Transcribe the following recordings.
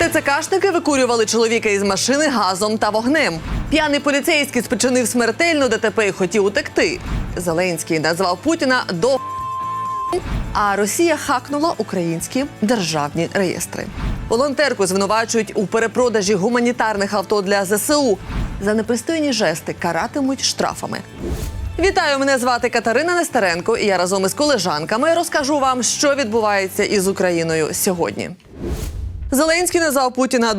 ТЦКшники викурювали чоловіка із машини газом та вогнем. П'яний поліцейський спричинив смертельну ДТП і хотів утекти. Зеленський назвав Путіна до а Росія хакнула українські державні реєстри. Волонтерку звинувачують у перепродажі гуманітарних авто для ЗСУ. За непристойні жести каратимуть штрафами. Вітаю, мене звати Катерина Нестеренко, і я разом із колежанками розкажу вам, що відбувається із Україною сьогодні. Зеленський назвав Путіна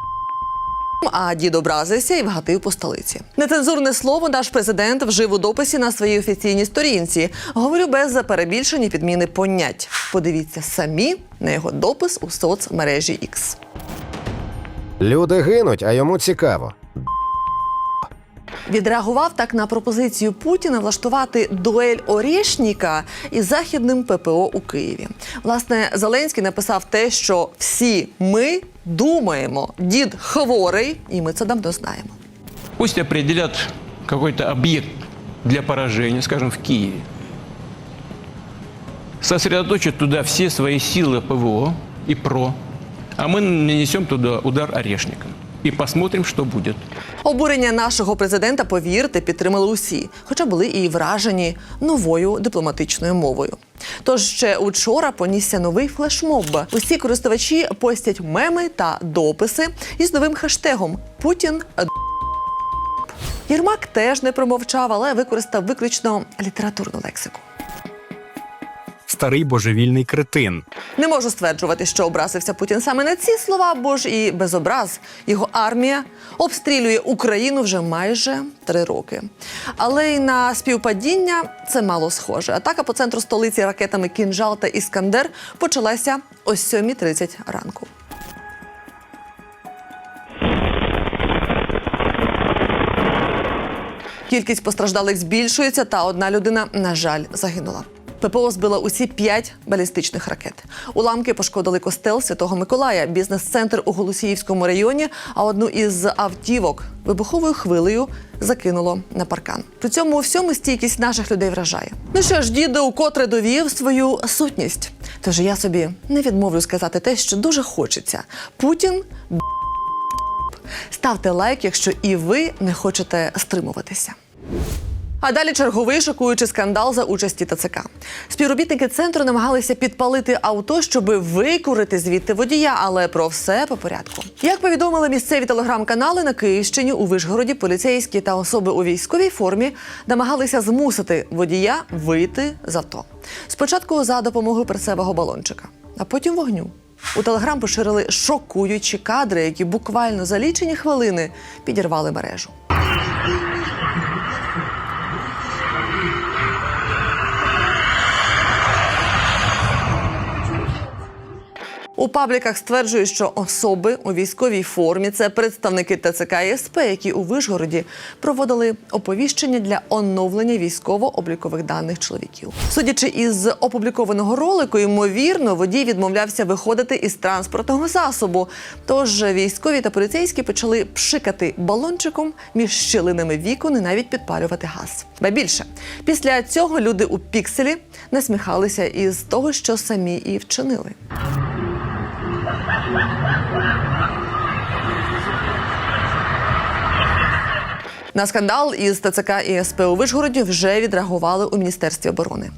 а дід образився і вгатив по столиці. Нецензурне слово наш президент вжив у дописі на своїй офіційній сторінці. Говорю без перебільшення підміни понять. Подивіться самі на його допис у соцмережі X. Люди гинуть, а йому цікаво. Відреагував так на пропозицію Путіна влаштувати дуель Орєшніка із західним ППО у Києві. Власне, Зеленський написав те, що всі ми думаємо, дід хворий, і ми це давно знаємо. Пусть определят какой-то объект для поражения, скажем, в Киеве. Сосредоточат туда все свои силы ПВО и ПРО, а мы нанесем туда удар орешником. И посмотрим, что будет. Обурення нашого президента, повірте, підтримали усі, хоча були і вражені новою дипломатичною мовою. Тож ще учора понісся новий флешмоб. Усі користувачі постять меми та дописи із новим хештегом Путін. Єрмак теж не промовчав, але використав виключно літературну лексику. Старий божевільний кретин. Не можу стверджувати, що образився Путін саме на ці слова, бо ж і без образ його армія обстрілює Україну вже майже три роки. Але й на співпадіння це мало схоже. Атака по центру столиці ракетами Кінжал та Іскандер почалася о 7.30 ранку. Кількість постраждалих збільшується, та одна людина, на жаль, загинула. ППО збила усі п'ять балістичних ракет. Уламки пошкодили костел Святого Миколая, бізнес-центр у Голосіївському районі, а одну із автівок вибуховою хвилею закинуло на паркан. При цьому у всьому стійкість наших людей вражає. Ну що ж, діду укотре довів свою сутність. Тож я собі не відмовлю сказати те, що дуже хочеться. Путін Ставте лайк, якщо і ви не хочете стримуватися. А далі черговий шокуючий скандал за участі ТЦК. Співробітники центру намагалися підпалити авто, щоб викурити звідти водія, але про все по порядку. Як повідомили місцеві телеграм-канали на Київщині у Вишгороді, поліцейські та особи у військовій формі намагалися змусити водія вийти з авто. Спочатку за допомогою перцевого балончика, а потім вогню. У телеграм поширили шокуючі кадри, які буквально за лічені хвилини підірвали мережу. У пабліках стверджують, що особи у військовій формі це представники ТЦК і СП, які у Вишгороді проводили оповіщення для оновлення військово-облікових даних чоловіків. Судячи із опублікованого ролику, ймовірно, водій відмовлявся виходити із транспортного засобу. Тож військові та поліцейські почали пшикати балончиком між щілинами вікон і навіть підпалювати газ. Ба більше після цього люди у пікселі насміхалися із того, що самі і вчинили. На скандал із ТЦК і СП у Вишгороді вже відреагували у міністерстві оборони.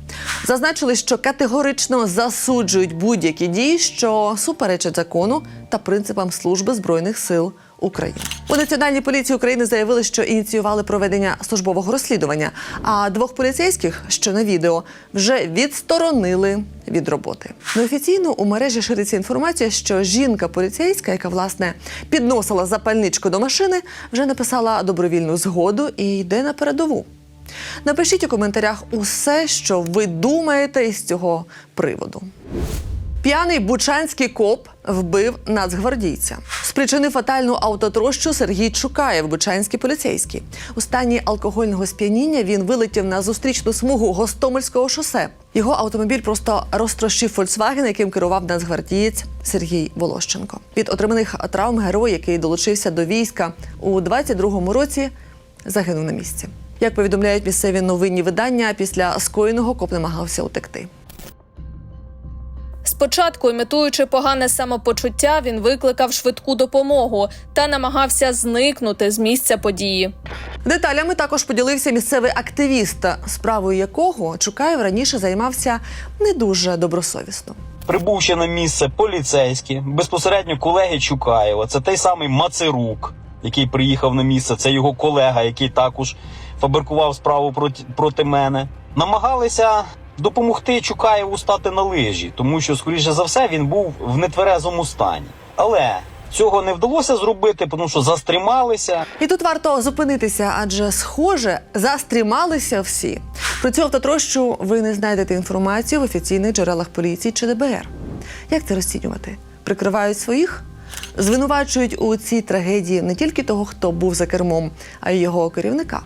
Зазначили, що категорично засуджують будь-які дії, що суперечать закону та принципам служби збройних сил України. У національній поліції України заявили, що ініціювали проведення службового розслідування. А двох поліцейських, що на відео, вже відсторонили від роботи. Неофіційно у мережі шириться інформація, що жінка поліцейська, яка власне підносила запальничку до машини, вже написала добровільну згоду і йде на передову. Напишіть у коментарях усе, що ви думаєте із цього приводу. П'яний бучанський коп вбив нацгвардійця. Спричинив фатальну автотрощу Сергій Чукаєв, бучанський поліцейський. У стані алкогольного сп'яніння він вилетів на зустрічну смугу Гостомельського шосе. Його автомобіль просто розтрощив Фольксваген, яким керував нацгвардієць Сергій Волощенко. Від отриманих травм герой, який долучився до війська у 22-му році, загинув на місці. Як повідомляють місцеві новинні видання, після скоєного коп намагався утекти. Спочатку, імітуючи погане самопочуття, він викликав швидку допомогу та намагався зникнути з місця події. Деталями також поділився місцевий активіст, справою якого Чукаєв раніше займався не дуже добросовісно. Прибувши на місце поліцейські, безпосередньо колеги Чукаєва, це той самий Мацерук, який приїхав на місце, це його колега, який також фабрикував справу проти, проти мене. Намагалися допомогти Чукаєву стати на лижі, тому що, скоріше за все, він був в нетверезому стані. Але цього не вдалося зробити, тому що застрімалися. І тут варто зупинитися, адже схоже, застрімалися всі. Про цю автотрощу ви не знайдете інформацію в офіційних джерелах поліції чи ДБР. Як це розцінювати? Прикривають своїх? Звинувачують у цій трагедії не тільки того, хто був за кермом, а й його керівника.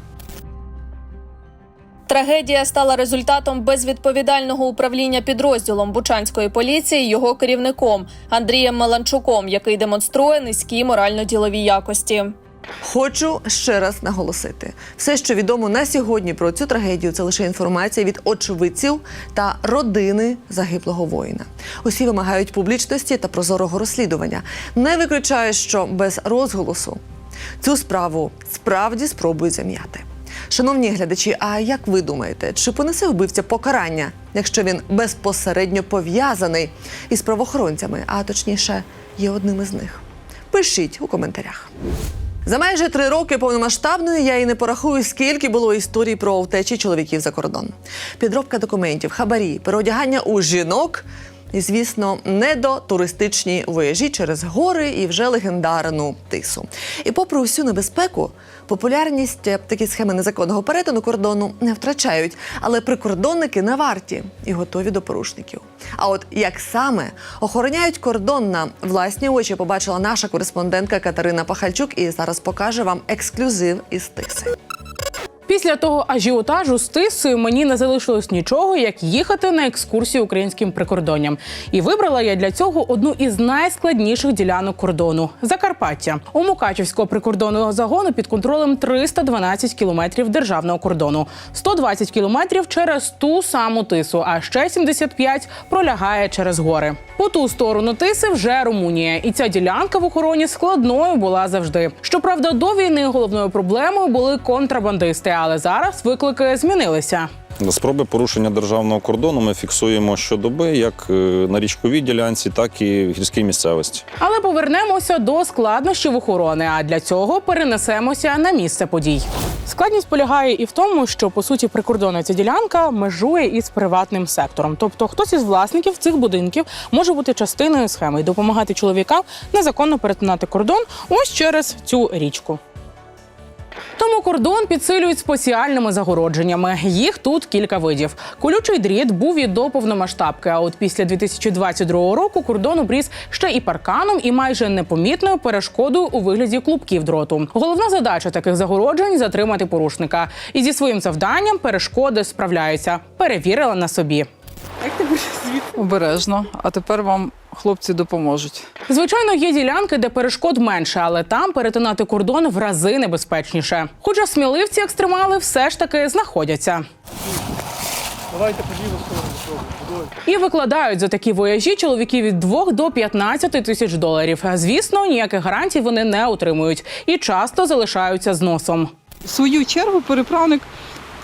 Трагедія стала результатом безвідповідального управління підрозділом Бучанської поліції його керівником Андрієм Маланчуком, який демонструє низькі морально-ділові якості. Хочу ще раз наголосити: все, що відомо на сьогодні про цю трагедію, це лише інформація від очевидців та родини загиблого воїна. Усі вимагають публічності та прозорого розслідування. Не виключаю, що без розголосу цю справу справді спробують зам'яти. Шановні глядачі, а як ви думаєте, чи понесе вбивця покарання, якщо він безпосередньо пов'язаний із правоохоронцями, а точніше, є одним із них? Пишіть у коментарях. За майже три роки повномасштабної я і не порахую, скільки було історій про втечі чоловіків за кордон. Підробка документів, хабарі, переодягання у жінок. І, звісно, недотуристичні вояжі через гори і вже легендарну тису. І попри усю небезпеку, популярність е, такі схеми незаконного перетину кордону не втрачають, але прикордонники на варті і готові до порушників. А от як саме охороняють кордон на власні очі, побачила наша кореспондентка Катерина Пахальчук, і зараз покаже вам ексклюзив із тиси. Після того ажіотажу з тисою мені не залишилось нічого, як їхати на екскурсію українським прикордонням. І вибрала я для цього одну із найскладніших ділянок кордону Закарпаття. У Мукачівського прикордонного загону під контролем 312 кілометрів державного кордону, 120 кілометрів через ту саму тису, а ще 75 пролягає через гори. По ту сторону тиси вже Румунія, і ця ділянка в охороні складною була завжди. Щоправда, до війни головною проблемою були контрабандисти, але зараз виклики змінилися. Спроби порушення державного кордону ми фіксуємо щодоби, як е, на річковій ділянці, так і в гірській місцевості. Але повернемося до складнощів охорони. А для цього перенесемося на місце подій. Складність полягає і в тому, що по суті прикордонна ця ділянка межує із приватним сектором. Тобто, хтось із власників цих будинків може бути частиною схеми і допомагати чоловікам незаконно перетинати кордон ось через цю річку. Тому кордон підсилюють спеціальними загородженнями. Їх тут кілька видів. Колючий дріт був і до повномасштабки. А от після 2022 року кордон обріз ще і парканом, і майже непомітною перешкодою у вигляді клубків дроту. Головна задача таких загороджень затримати порушника. І зі своїм завданням перешкоди справляються. Перевірила на собі. Обережно, а тепер вам хлопці допоможуть. Звичайно, є ділянки, де перешкод менше, але там перетинати кордон в рази небезпечніше. Хоча сміливці екстремали все ж таки знаходяться. І викладають за такі вояжі чоловіки від 2 до 15 тисяч доларів. Звісно, ніяких гарантій вони не отримують і часто залишаються з носом. В свою чергу переправник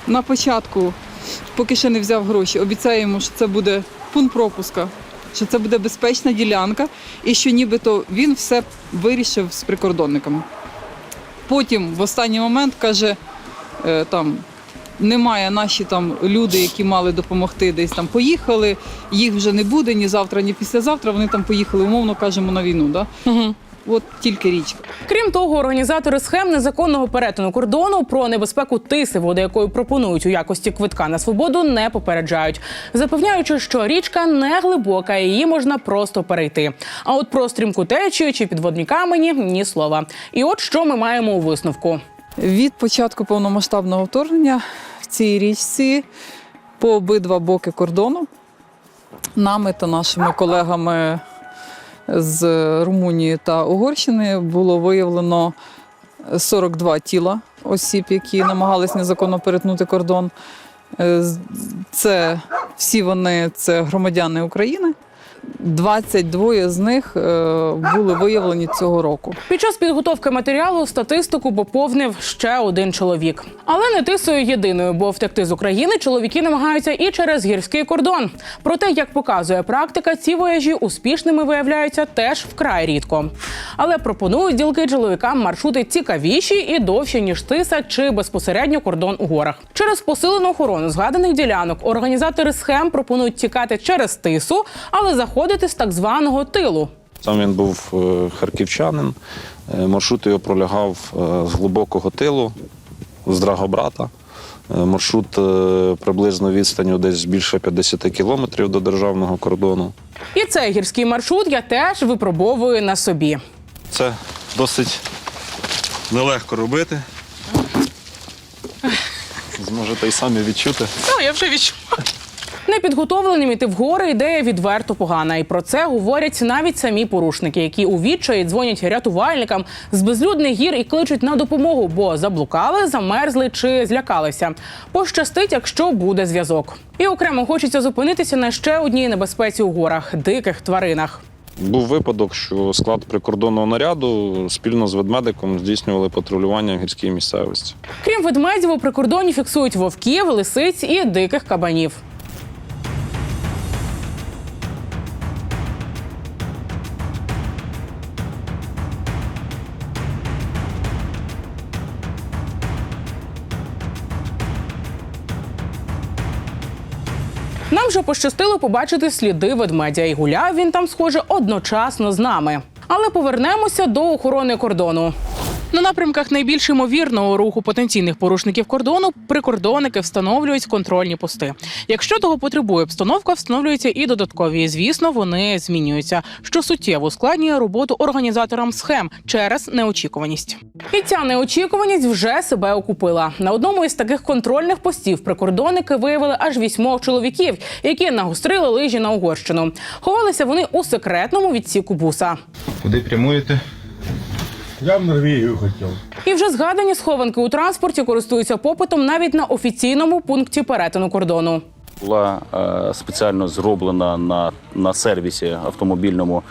на початку, поки ще не взяв гроші, обіцяє йому, що це буде пункт пропуска, що це буде безпечна ділянка, і що нібито він все вирішив з прикордонниками. Потім в останній момент каже, е, там. Немає наші там люди, які мали допомогти, десь там поїхали. Їх вже не буде ні завтра, ні післязавтра. Вони там поїхали, умовно кажемо, на війну. Да? Угу. От тільки річка. Крім того, організатори схем незаконного перетину кордону про небезпеку тиси, води якої пропонують у якості квитка на свободу, не попереджають, запевняючи, що річка не глибока, її можна просто перейти. А от про стрімку течію чи підводні камені ні слова. І от що ми маємо у висновку. Від початку повномасштабного вторгнення в цій річці по обидва боки кордону нами та нашими колегами з Румунії та Угорщини було виявлено 42 тіла осіб, які намагались незаконно перетнути кордон. Е, Це всі вони це громадяни України. 22 з них е, були виявлені цього року. Під час підготовки матеріалу статистику поповнив ще один чоловік. Але не тисою єдиною, бо втекти з України чоловіки намагаються і через гірський кордон. Проте, як показує практика, ці вояжі успішними виявляються теж вкрай рідко. Але пропонують ділки чоловікам маршрути цікавіші і довші ніж тиса чи безпосередньо кордон у горах. Через посилену охорону згаданих ділянок організатори схем пропонують тікати через тису, але заходити з так званого тилу. Сам він був е, харківчанин. Е, Маршрут його пролягав е, з глибокого тилу, з Драгобрата. Маршрут приблизно відстанню десь більше 50 кілометрів до державного кордону. І цей гірський маршрут я теж випробовую на собі. Це досить нелегко робити. Зможете й самі відчути. Ну, я вже відчула. Непідготовленим іти в гори ідея відверто погана. І про це говорять навіть самі порушники, які у відчаї дзвонять рятувальникам з безлюдних гір і кличуть на допомогу, бо заблукали, замерзли чи злякалися. Пощастить, якщо буде зв'язок. І окремо хочеться зупинитися на ще одній небезпеці у горах диких тваринах. Був випадок, що склад прикордонного наряду спільно з ведмедиком здійснювали патрулювання в гірській місцевості. Крім ведмедів, у прикордоні фіксують вовків, лисиць і диких кабанів. Нам же пощастило побачити сліди ведмедя, і гуляв він там, схоже, одночасно з нами. Але повернемося до охорони кордону. На напрямках найбільш ймовірного руху потенційних порушників кордону прикордонники встановлюють контрольні пости. Якщо того потребує обстановка, встановлюються і додаткові. Звісно, вони змінюються, що суттєво ускладнює роботу організаторам схем через неочікуваність. І ця неочікуваність вже себе окупила. На одному із таких контрольних постів прикордонники виявили аж вісьмох чоловіків, які нагострили лижі на Угорщину. Ховалися вони у секретному відсіку буса. Куди прямуєте? Я в Норвегію хотів. І вже згадані схованки у транспорті користуються попитом навіть на офіційному пункті перетину кордону. була е, спеціально зроблена на, на сервісі автомобільному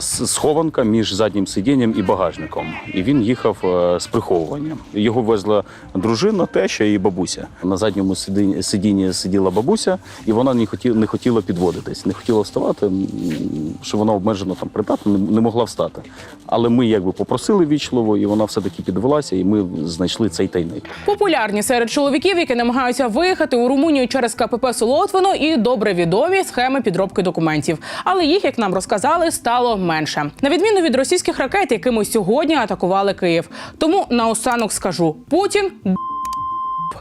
схованка між заднім сидінням і багажником. І він їхав е, з приховуванням. Його везла дружина, теща і бабуся. На задньому сидінні, сиділа бабуся, і вона не хотіла, не хотіла підводитись, не хотіла вставати, що вона обмежено там придатна, не, могла встати. Але ми якби попросили вічливо, і вона все-таки підвелася, і ми знайшли цей тайник. Популярні серед чоловіків, які намагаються виїхати у Румунію через КПП Солотвино, і добре відомі схеми підробки документів. Але їх, як нам розказали, стало менше. На відміну від російських ракет, якими сьогодні атакували Київ. Тому наостанок скажу: Путін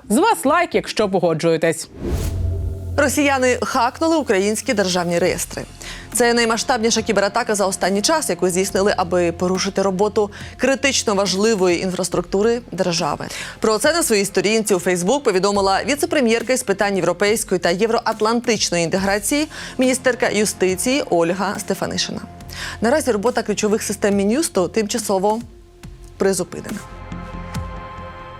з вас лайк, якщо погоджуєтесь. Росіяни хакнули українські державні реєстри. Це наймасштабніша кібератака за останній час, яку здійснили, аби порушити роботу критично важливої інфраструктури держави. Про це на своїй сторінці у Фейсбук повідомила віце-прем'єрка із питань європейської та євроатлантичної інтеграції, міністерка юстиції Ольга Стефанишина. Наразі робота ключових систем мін'юсту тимчасово призупинена.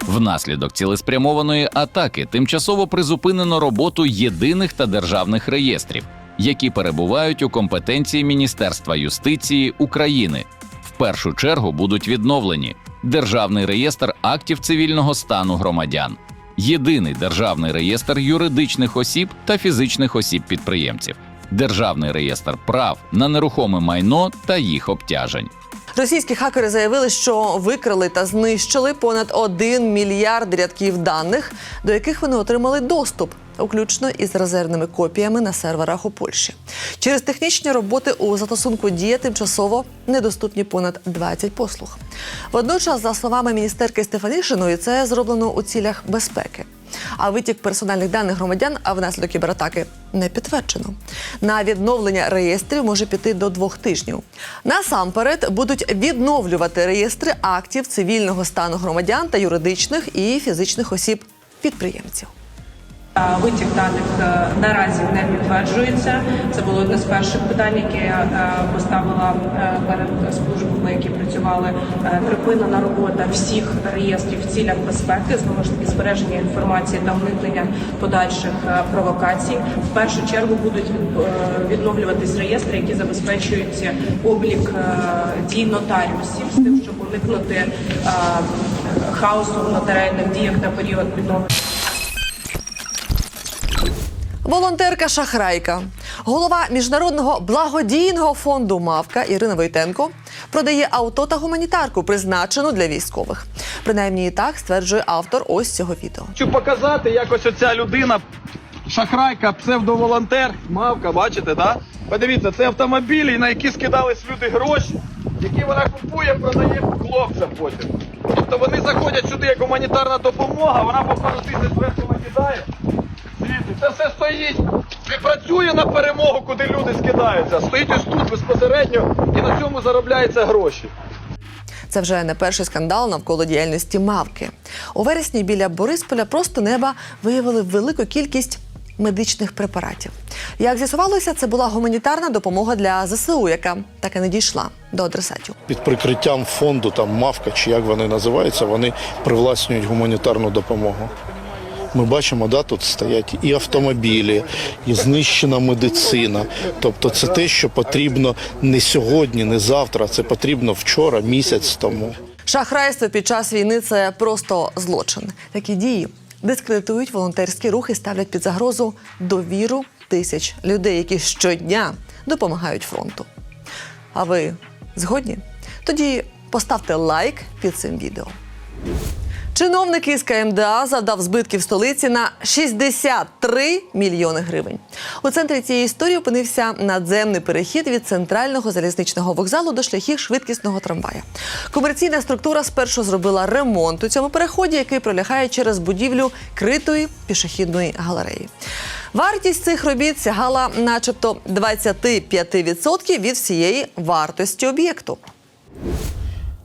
Внаслідок цілеспрямованої атаки тимчасово призупинено роботу єдиних та державних реєстрів, які перебувають у компетенції Міністерства юстиції України. В першу чергу будуть відновлені Державний реєстр актів цивільного стану громадян, Єдиний державний реєстр юридичних осіб та фізичних осіб-підприємців, Державний реєстр прав на нерухоме майно та їх обтяжень. Російські хакери заявили, що викрали та знищили понад 1 мільярд рядків даних, до яких вони отримали доступ, включно із резервними копіями на серверах у Польщі. Через технічні роботи у застосунку дія тимчасово недоступні понад 20 послуг. Водночас, за словами міністерки Стефанішиної, це зроблено у цілях безпеки. А витік персональних даних громадян внаслідок кібератаки не підтверджено. На відновлення реєстрів може піти до двох тижнів. Насамперед будуть відновлювати реєстри актів цивільного стану громадян та юридичних і фізичних осіб підприємців. Витік даних е, наразі не підтверджується. Це було одне з перших питань, яке я е, поставила е, перед службами, які працювали. Припинена робота всіх реєстрів в цілях безпеки, знову ж таки збереження інформації та уникнення подальших провокацій. В першу чергу будуть відновлюватись реєстри, які забезпечують облік дій нотаріусів з тим, щоб уникнути хаосу в нотаріальних діях на період відновлення. Волонтерка Шахрайка, голова міжнародного благодійного фонду Мавка Ірина Войтенко продає авто та гуманітарку, призначену для військових. Принаймні так стверджує автор ось цього відео. Хочу показати, як ось оця людина, шахрайка, псевдоволонтер, мавка, бачите, да? Подивіться, це автомобілі, на які скидались люди гроші, які вона купує, продає хлопцям потім. Тобто вони заходять сюди як гуманітарна допомога, вона по пару тисяч зверху накидає. Звідти, це все стоїть і працює на перемогу, куди люди скидаються. Стоїть ось тут безпосередньо і на цьому заробляються гроші. Це вже не перший скандал навколо діяльності мавки. У вересні біля Борисполя просто неба виявили велику кількість медичних препаратів. Як з'ясувалося, це була гуманітарна допомога для ЗСУ, яка так і не дійшла до адресатів. Під прикриттям фонду, там мавка чи як вони називаються, вони привласнюють гуманітарну допомогу. Ми бачимо, да, тут стоять і автомобілі, і знищена медицина. Тобто це те, що потрібно не сьогодні, не завтра, це потрібно вчора, місяць тому. Шахрайство під час війни це просто злочин. Такі дії дискредитують волонтерські рухи, ставлять під загрозу довіру тисяч людей, які щодня допомагають фронту. А ви згодні? Тоді поставте лайк під цим відео. Чиновник із КМДА завдав збитків столиці на 63 мільйони гривень. У центрі цієї історії опинився надземний перехід від центрального залізничного вокзалу до шляхів швидкісного трамвая. Комерційна структура спершу зробила ремонт у цьому переході, який пролягає через будівлю критої пішохідної галереї. Вартість цих робіт сягала, начебто, 25% від всієї вартості об'єкту.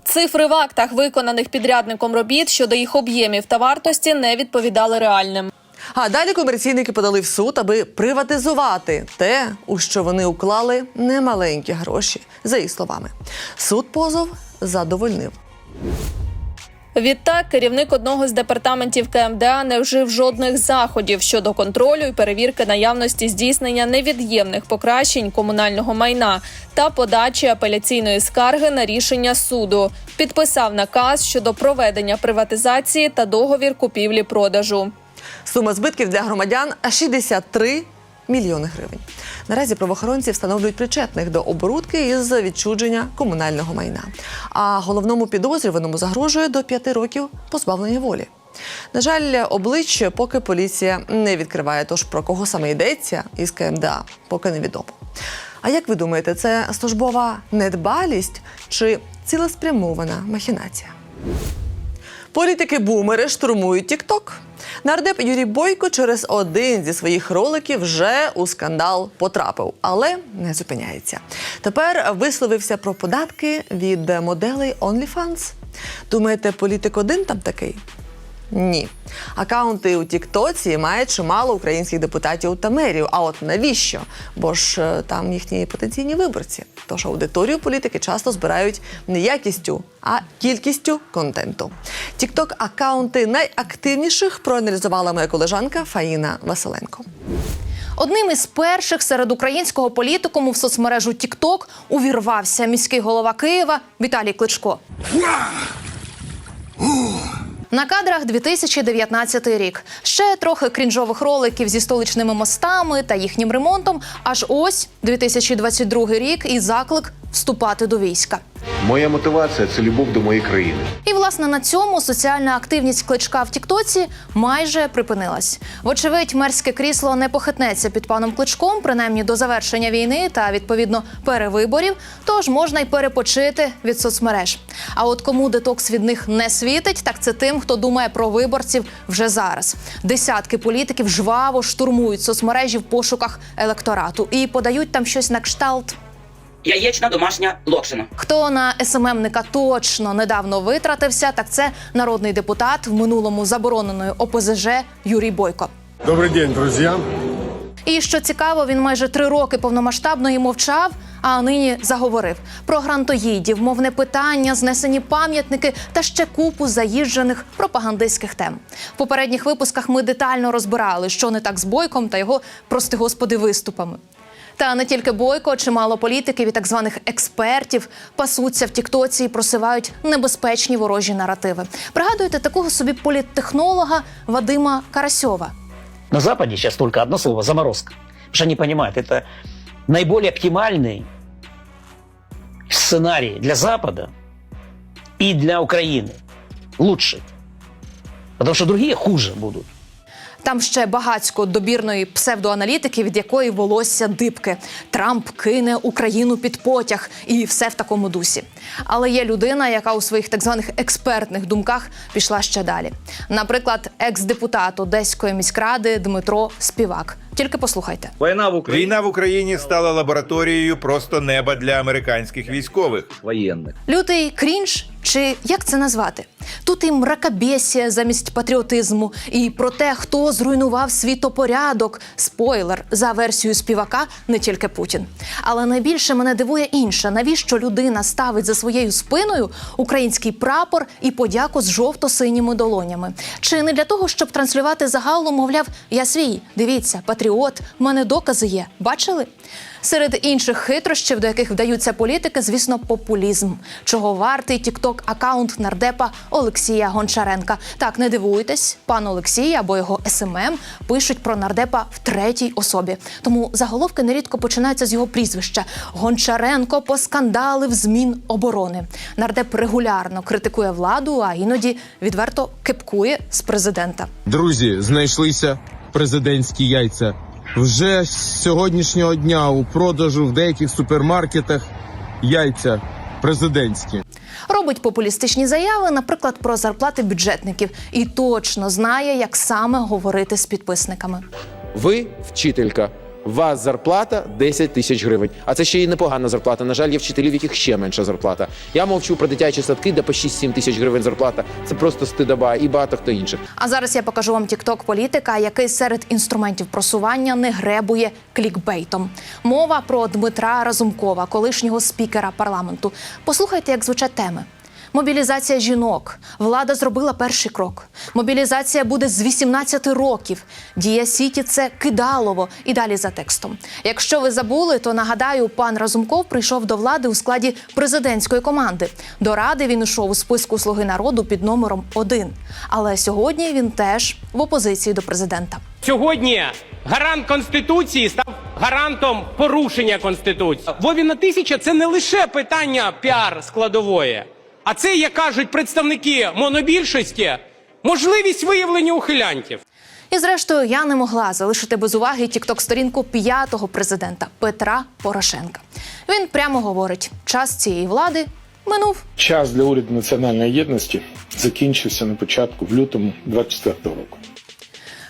Цифри в актах, виконаних підрядником робіт щодо їх об'ємів та вартості, не відповідали реальним. А далі комерційники подали в суд, аби приватизувати те, у що вони уклали немаленькі гроші, за їх словами. Суд позов задовольнив. Відтак, керівник одного з департаментів КМДА не вжив жодних заходів щодо контролю і перевірки наявності здійснення невід'ємних покращень комунального майна та подачі апеляційної скарги на рішення суду. Підписав наказ щодо проведення приватизації та договір купівлі-продажу. Сума збитків для громадян 63 мільйони гривень. Наразі правоохоронці встановлюють причетних до оборудки із відчудження комунального майна. А головному підозрюваному загрожує до п'яти років позбавлення волі. На жаль, обличчя поки поліція не відкриває, тож про кого саме йдеться із КМДА, поки невідомо. А як ви думаєте, це службова недбалість чи цілеспрямована махінація? Політики-бумери штурмують Тік-Ток. Нардеп Юрій Бойко через один зі своїх роликів вже у скандал потрапив, але не зупиняється. Тепер висловився про податки від моделей OnlyFans. Думаєте, політик один там такий? Ні. Акаунти у Тіктоці мають чимало українських депутатів та мерів. А от навіщо? Бо ж е, там їхні потенційні виборці. Тож аудиторію політики часто збирають не якістю, а кількістю контенту. Тікток акаунти найактивніших проаналізувала моя колежанка Фаїна Василенко. Одним із перших серед українського політикуму в соцмережу TikTok увірвався міський голова Києва Віталій Кличко. На кадрах 2019 рік. Ще трохи крінжових роликів зі столичними мостами та їхнім ремонтом. Аж ось 2022 рік і заклик вступати до війська. Моя мотивація це любов до моєї країни. І власне на цьому соціальна активність кличка в Тіктоці майже припинилась. Вочевидь, мерське крісло не похитнеться під паном кличком, принаймні до завершення війни та відповідно перевиборів. Тож можна й перепочити від соцмереж. А от кому детокс від них не світить, так це тим, хто думає про виборців вже зараз. Десятки політиків жваво штурмують соцмережі в пошуках електорату і подають там щось на кшталт. Яєчна домашня локшина. Хто на СММника точно недавно витратився, так це народний депутат в минулому забороненої ОПЗЖ Юрій Бойко. Добрый день, друзья. І що цікаво, він майже три роки повномасштабної мовчав, а нині заговорив про грантоїдів, мовне питання, знесені пам'ятники та ще купу заїжджених пропагандистських тем. В попередніх випусках ми детально розбирали, що не так з бойком та його, прости господи, виступами. Та не тільки бойко, чимало політиків і так званих експертів пасуться в Тіктоці і просивають небезпечні ворожі наративи. Пригадуєте такого собі політтехнолога Вадима Карасьова. На Западе сейчас только одно слово – заморозка. Потому что они понимают, это наиболее оптимальный сценарий для Запада и для Украины. Лучший. Потому что другие хуже будут. Там ще багацько добірної псевдоаналітики, від якої волосся дибки. Трамп кине Україну під потяг, і все в такому дусі. Але є людина, яка у своїх так званих експертних думках пішла ще далі. Наприклад, екс-депутат Одеської міськради Дмитро Співак. Тільки послухайте. Війна в Україні війна в Україні стала лабораторією просто неба для американських військових воєнних. Лютий крінж, чи як це назвати? Тут і мракобесія замість патріотизму, і про те, хто зруйнував світопорядок. Спойлер за версією співака не тільки Путін. Але найбільше мене дивує інше: навіщо людина ставить за своєю спиною український прапор і подяку з жовто-синіми долонями? Чи не для того, щоб транслювати загалом, мовляв, я свій, дивіться, патріот, в мене докази є. Бачили? Серед інших хитрощів, до яких вдаються політики, звісно, популізм, чого вартий тікток акаунт нардепа Олексія Гончаренка. Так, не дивуйтесь, пан Олексій або його СММ пишуть про нардепа в третій особі. Тому заголовки нерідко починаються з його прізвища. Гончаренко поскандалив змін оборони. Нардеп регулярно критикує владу, а іноді відверто кепкує з президента. Друзі, знайшлися президентські яйця. Вже з сьогоднішнього дня у продажу в деяких супермаркетах яйця президентські. Робить популістичні заяви, наприклад, про зарплати бюджетників, і точно знає, як саме говорити з підписниками. Ви вчителька. Вас зарплата 10 тисяч гривень. А це ще й непогана зарплата. На жаль, є вчителів, яких ще менша зарплата. Я мовчу про дитячі садки, де по 6-7 тисяч гривень зарплата. Це просто стидоба і багато хто інших. А зараз я покажу вам тікток політика, який серед інструментів просування не гребує клікбейтом. Мова про Дмитра Разумкова, колишнього спікера парламенту. Послухайте, як звучать теми. Мобілізація жінок. Влада зробила перший крок. Мобілізація буде з 18 років. Дія Сіті це кидалово. І далі за текстом. Якщо ви забули, то нагадаю, пан Разумков прийшов до влади у складі президентської команди. До ради він йшов у списку Слуги народу під номером один. Але сьогодні він теж в опозиції до президента. Сьогодні гарант конституції став гарантом порушення конституції. Вовіна тисяча це не лише питання піар складової, а це, як кажуть представники монобільшості, можливість виявлення ухилянтів. І зрештою я не могла залишити без уваги тікток-сторінку п'ятого президента Петра Порошенка. Він прямо говорить: час цієї влади минув. Час для уряду національної єдності закінчився на початку в лютому 24 року.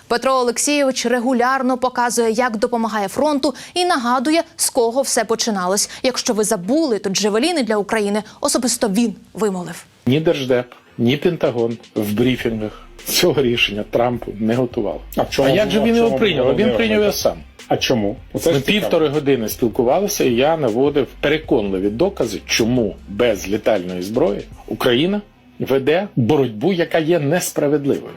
Петро Олексійович регулярно показує, як допомагає фронту, і нагадує, з кого все починалось. Якщо ви забули, то джевеліни для України особисто він вимолив. Ні Держдеп, ні Пентагон в брифінгах цього рішення Трампу не готував. А, чому- як же він його прийняв? Він прийняв його сам. А чому? Оце Ми півтори години спілкувалися, і я наводив переконливі докази, чому без літальної зброї Україна веде боротьбу, яка є несправедливою.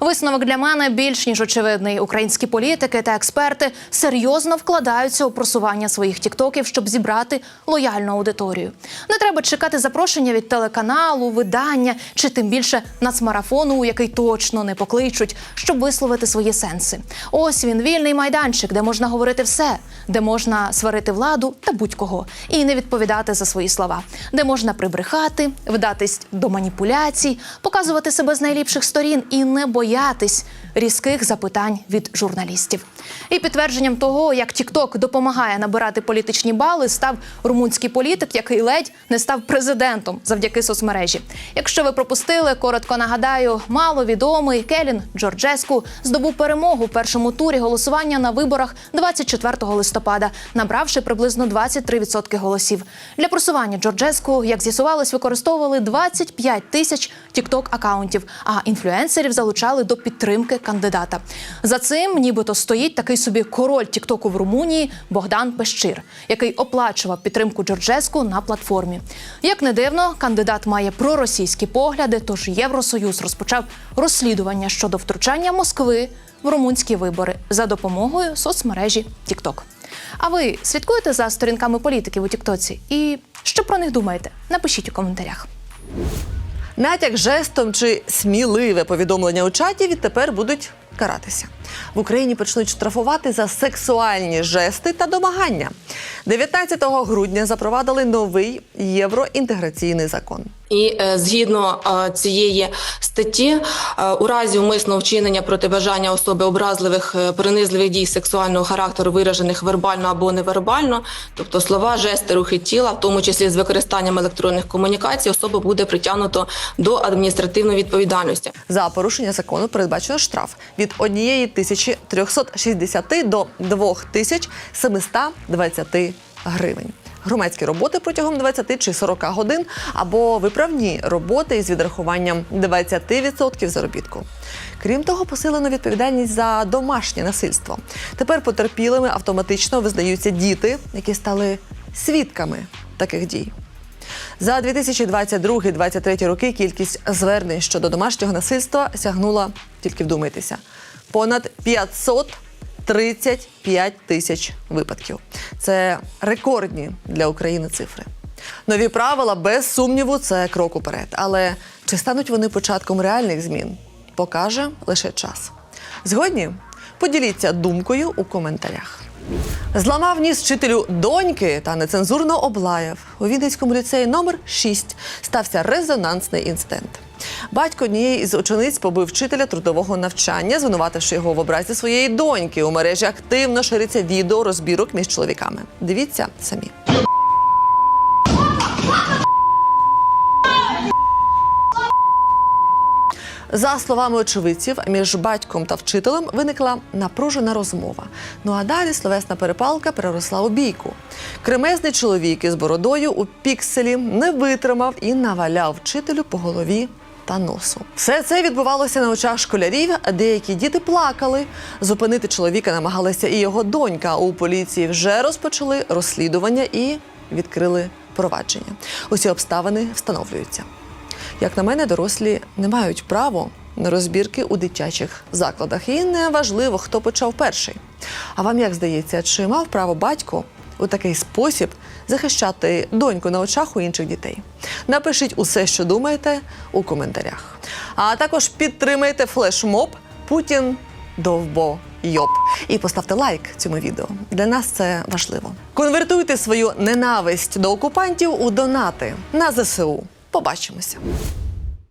Висновок для мене більш ніж очевидний. Українські політики та експерти серйозно вкладаються у просування своїх тіктоків, щоб зібрати лояльну аудиторію. Не треба чекати запрошення від телеканалу, видання чи тим більше нацмарафону, у який точно не покличуть, щоб висловити свої сенси. Ось він вільний майданчик, де можна говорити все, де можна сварити владу та будь-кого і не відповідати за свої слова, де можна прибрехати, вдатись до маніпуляцій, показувати себе з найліпших сторін і не боятись різких запитань від журналістів. І підтвердженням того, як TikTok допомагає набирати політичні бали, став румунський політик, який ледь не став президентом завдяки соцмережі. Якщо ви пропустили, коротко нагадаю, маловідомий Келін Джорджеску здобув перемогу в першому турі голосування на виборах 24 листопада, набравши приблизно 23% голосів. Для просування Джорджеску, як з'ясувалось, використовували 25 тисяч TikTok акаунтів, а інфлюенсерів залучали до підтримки кандидата. За цим нібито стоїть такий собі король Тіктоку в Румунії Богдан Пещир, який оплачував підтримку Джорджеску на платформі. Як не дивно, кандидат має проросійські погляди, тож Євросоюз розпочав розслідування щодо втручання Москви в румунські вибори за допомогою соцмережі TikTok. А ви слідкуєте за сторінками політиків у Тіктоці? І що про них думаєте? Напишіть у коментарях. Натяк жестом чи сміливе повідомлення у чаті відтепер будуть каратися. В Україні почнуть штрафувати за сексуальні жести та домагання. 19 грудня запровадили новий євроінтеграційний закон. І е, згідно е, цієї статті, е, у разі умисного вчинення проти бажання особи образливих принизливих дій сексуального характеру, виражених вербально або невербально, тобто слова, жести, рухи тіла, в тому числі з використанням електронних комунікацій, особа буде притягнуто до адміністративної відповідальності. За порушення закону передбачено штраф від 1360 до 2720 гривень. Громадські роботи протягом 20 чи 40 годин або виправні роботи із відрахуванням 20% заробітку. Крім того, посилено відповідальність за домашнє насильство. Тепер потерпілими автоматично визнаються діти, які стали свідками таких дій. За 2022-2023 роки кількість звернень щодо домашнього насильства сягнула, тільки вдумайтеся, понад 535 тисяч випадків. Це рекордні для України цифри. Нові правила, без сумніву, це крок уперед. Але чи стануть вони початком реальних змін, покаже лише час. Згодні поділіться думкою у коментарях. Зламав ніс вчителю доньки та нецензурно облаяв. У Вінницькому ліцеї номер 6 стався резонансний інцидент. Батько однієї із учениць побив вчителя трудового навчання, звинувативши його в образі своєї доньки. У мережі активно шириться відео розбірок між чоловіками. Дивіться самі. За словами очевидців, між батьком та вчителем виникла напружена розмова. Ну а далі словесна перепалка переросла у бійку. Кремезний чоловік із бородою у пікселі не витримав і наваляв вчителю по голові та носу. Все це відбувалося на очах школярів. Деякі діти плакали. Зупинити чоловіка намагалася і його донька. У поліції вже розпочали розслідування і відкрили провадження. Усі обставини встановлюються. Як на мене, дорослі не мають право на розбірки у дитячих закладах. І не важливо, хто почав перший. А вам як здається, чи мав право батько у такий спосіб захищати доньку на очах у інших дітей? Напишіть усе, що думаєте, у коментарях. А також підтримайте флешмоб Путін довбо. Йоп, і поставте лайк цьому відео. Для нас це важливо. Конвертуйте свою ненависть до окупантів у донати на ЗСУ. Побачимося.